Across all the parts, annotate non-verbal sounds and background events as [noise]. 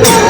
you [laughs]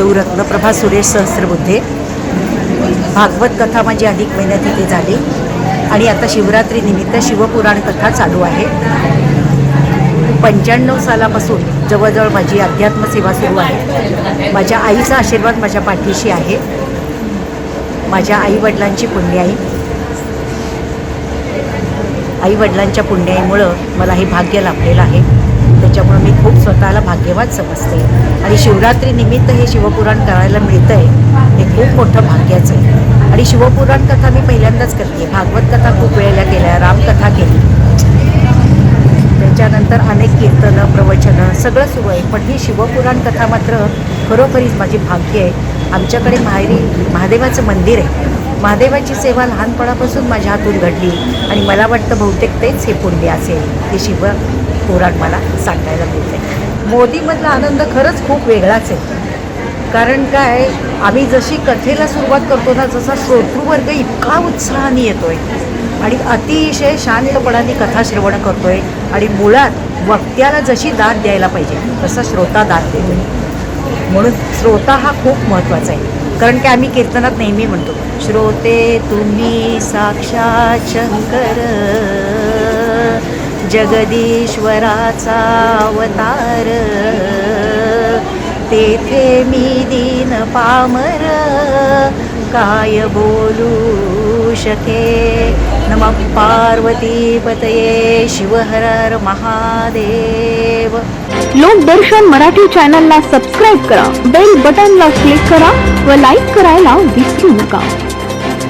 सौ रत्नप्रभा सुरेश सहस्रबुद्धे. भागवत कथा माझी अधिक महिन्यात इथे झाली. आणि आता शिवरात्री निमित्त शिवपुराण कथा चालू आहे. पंच्याण्णव सालापासून जवळजवळ माझी अध्यात्मसेवा सुरू आहे. माझ्या आईचा आशीर्वाद माझ्या पाठीशी आहे. माझ्या आईवडिलांची पुण्याई. आईवडिलांच्या पुण्याईमुळं मला हे भाग्य लाभलेलं आहे. त्याच्यामुळं मी खूप स्वतःला भाग्यवान समजते. आणि शिवरात्रीनिमित्त हे शिवपुराण करायला मिळतं आहे हे खूप मोठं भाग्याचं आहे. आणि शिवपुराण कथा मी पहिल्यांदाच करते. भागवत कथा खूप वेळेला केल्या रामकथा केली. त्याच्यानंतर अनेक कीर्तनं प्रवचनं सगळं सुरू आहे. पण ही शिवपुराण कथा मात्र खरोखरीच माझी भाग्य आहे. आमच्याकडे माहेरी महादेवाचं मंदिर आहे. महादेवाची सेवा लहानपणापासून माझ्या हातून घडली. आणि मला वाटतं बहुतेक तेच हे पुण्य असेल. हे शिव पुराण मला सांगायला मिळते मोदीमधला आनंद खरंच खूप वेगळाच आहे. कारण काय आम्ही जशी कथेला सुरुवात करतो ना जसा श्रोतृवर्ग इतका उत्साहाने येतोय. आणि अतिशय शांतपणाने कथा श्रवण करतोय. आणि मुळात वक्त्याला जशी दाद द्यायला पाहिजे तसा श्रोता दाद देतो म्हणून श्रोता हा खूप महत्त्वाचा आहे. कारण की आम्ही कीर्तनात नेहमी म्हणतो श्रोते तुम्ही साक्षात शंकर जगदीश्वराचा अवतार. तेथे मी दिन पामर. काय बोलू शके? नम पार्वती पतये शिवहर महादेव. लोकदर्शन मराठी चॅनलला सबस्क्राईब करा बेल बटनला क्लिक करा व लाईक करायला विसरू नका.